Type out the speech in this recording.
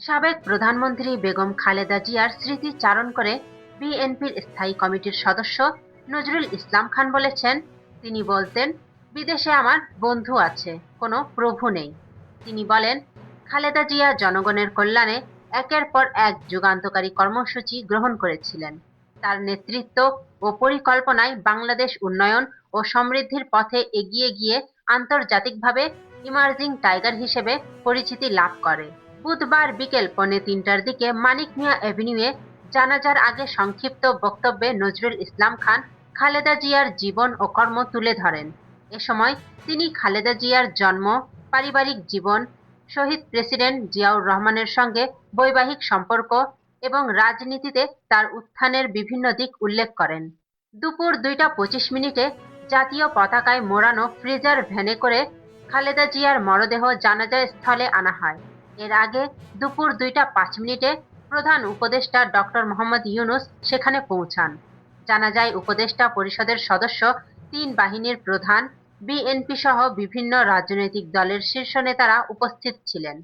সাবেক প্রধানমন্ত্রী বেগম খালেদা জিয়ার স্মৃতিচারণ করে বিএনপির স্থায়ী কমিটির সদস্য নজরুল ইসলাম খান বলেছেন, তিনি বলতেন, বিদেশে আমার বন্ধু আছে, কোনো প্রভু নেই। তিনি বলেন, খালেদা জিয়া জনগণের কল্যাণে একের পর এক যুগান্তকারী কর্মসূচি গ্রহণ করেছিলেন। তার নেতৃত্ব ও পরিকল্পনায় বাংলাদেশ উন্নয়ন ও সমৃদ্ধির পথে এগিয়ে গিয়ে আন্তর্জাতিকভাবে ইমার্জিং টাইগার হিসেবে পরিচিতি লাভ করে। বুধবার বিকেল পৌনে তিনটার দিকে মানিক মিয়া এভিনিউয়ে জানাজার আগে সংক্ষিপ্ত বক্তব্যে নজরুল ইসলাম খান, খালেদা জিয়ার জীবন ও কর্ম তুলে ধরেন। এ সময় তিনি খালেদা জিয়ার জন্ম, পারিবারিক জীবন, শহীদ প্রেসিডেন্ট জিয়াউর রহমানের সঙ্গে বৈবাহিক সম্পর্ক এবং রাজনীতিতে তার উত্থানের বিভিন্ন দিক উল্লেখ করেন। দুপুর দুইটা পঁচিশ মিনিটে জাতীয় পতাকায় মোড়ানো ফ্রিজার ভ্যানে করে খালেদা জিয়ার মরদেহ জানাজা স্থলে আনা হয়। এর আগে দুপুর দুইটা পাঁচ মিনিটে প্রধান উপদেষ্টা ডক্টর মোহাম্মদ ইউনুস সেখানে পৌঁছান। জানা যায়, উপদেষ্টা পরিষদের সদস্য তিন বাহিনীর প্রধান, বিএনপি সহ বিভিন্ন রাজনৈতিক দলের শীর্ষ নেতারা উপস্থিত ছিলেন।